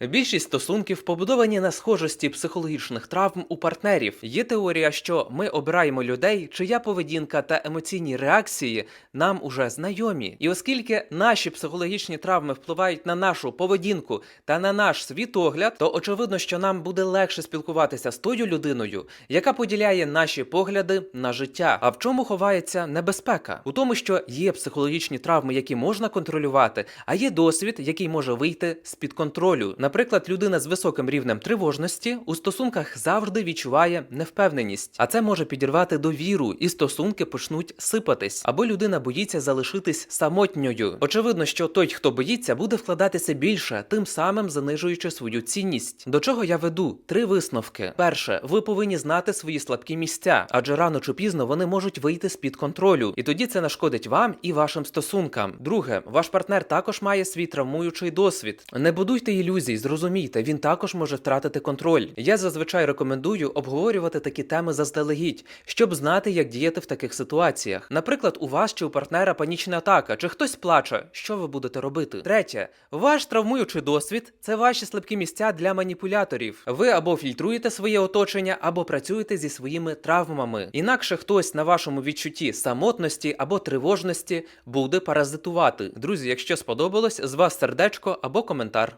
Більшість стосунків побудовані на схожості психологічних травм у партнерів. Є теорія, що ми обираємо людей, чия поведінка та емоційні реакції нам уже знайомі. І оскільки наші психологічні травми впливають на нашу поведінку та на наш світогляд, то очевидно, що нам буде легше спілкуватися з тою людиною, яка поділяє наші погляди на життя. А в чому ховається небезпека? У тому, що є психологічні травми, які можна контролювати, а є досвід, який може вийти з-під контролю. Наприклад, людина з високим рівнем тривожності у стосунках завжди відчуває невпевненість, а це може підірвати довіру, і стосунки почнуть сипатись. Або людина боїться залишитись самотньою. Очевидно, що той, хто боїться, буде вкладатися більше, тим самим занижуючи свою цінність. До чого я веду? Три висновки. Перше, ви повинні знати свої слабкі місця, адже рано чи пізно вони можуть вийти з під контролю, і тоді це нашкодить вам і вашим стосункам. Друге, ваш партнер також має свій травмуючий досвід. Не будуйте ілюзій, зрозумійте, він також може втратити контроль. Я зазвичай рекомендую обговорювати такі теми заздалегідь, щоб знати, як діяти в таких ситуаціях. Наприклад, у вас чи у партнера панічна атака, чи хтось плаче. Що ви будете робити? Третє, ваш травмуючий досвід це ваші слабкі місця для маніпуляторів. Ви або фільтруєте своє оточення, або працюєте зі своїми травмами. Інакше хтось на вашому відчутті самотності або тривожності буде паразитувати. Друзі, якщо сподобалось, з вас сердечко або коментар.